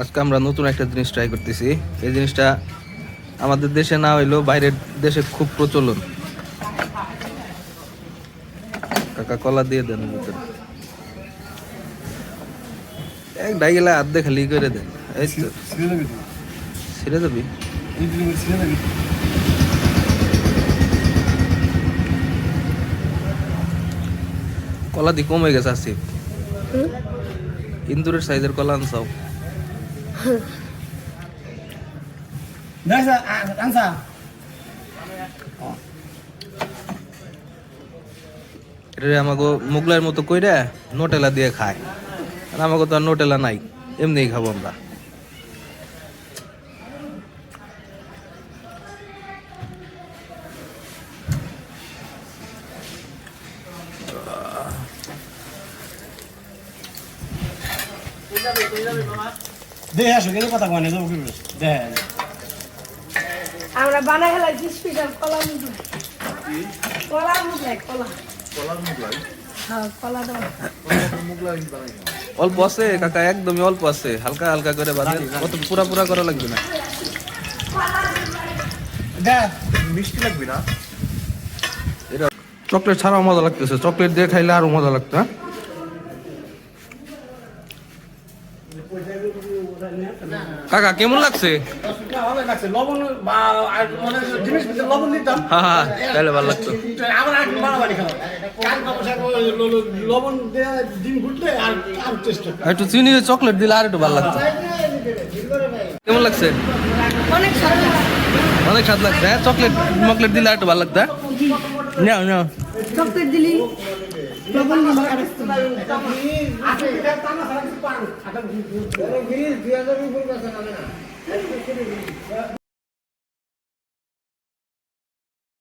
আজকে আমরা নতুন একটা জিনিস ট্রাই করতেছি। এই জিনিসটা আমাদের দেশে না হইলেও বাইরের দেশে খুব প্রচলন। কাকা কলা দিয়ে দেন এক ডাইগেলা আর্ধে খালি করে দেন। এই তো। ছিঁড়ে কলা দি কমে গেছে আসিফ। ইন্দুরের সাইজের কলা আনসাও এটা আমাকে মুগলার মতো কইরা নোটেলা দিয়ে খায়। আর আমাকে তো আর নোটেলা নাই, এমনিই খাব আমরা। আসো কথা কয় না যাব কি আমরা হেলাইছি স্পেশাল কলা মুগলাই। কলা মুগলাই কলা। হ্যাঁ কলা অল্প আছে কাকা একদমই অল্প আছে। হালকা হালকা করে বাঁধে কত পুরা পুরা করা লাগবে না। দেখ মিষ্টি লাগবে না? এটা চকলেট ছাড়াও মজা লাগতেছে। চকলেট দিয়ে খাইলে আরও মজা লাগতো হ্যাঁ? কাকা কেমন লাগছে ভালো লাগছে লবণ বা আর মানে জিনিস ভিতরে লবণ দিতাম হ্যাঁ হ্যাঁ তাহলে ভালো লাগতো আবার আর বাড়াবাড়ি খাওয়া কান কাপড় লবণ দেওয়া ডিম ফুটলে আর আর চেষ্টা আর একটু চিনি চকলেট দিলে আর একটু ভালো লাগতো। কেমন লাগছে? অনেক স্বাদ লাগছে। লাগছে হ্যাঁ? চকলেট মকলেট দিলে আর একটু ভালো লাগতো? নাও নাও। চকলেট দিলি? লবণ দিলি আর একটু। আচ্ছা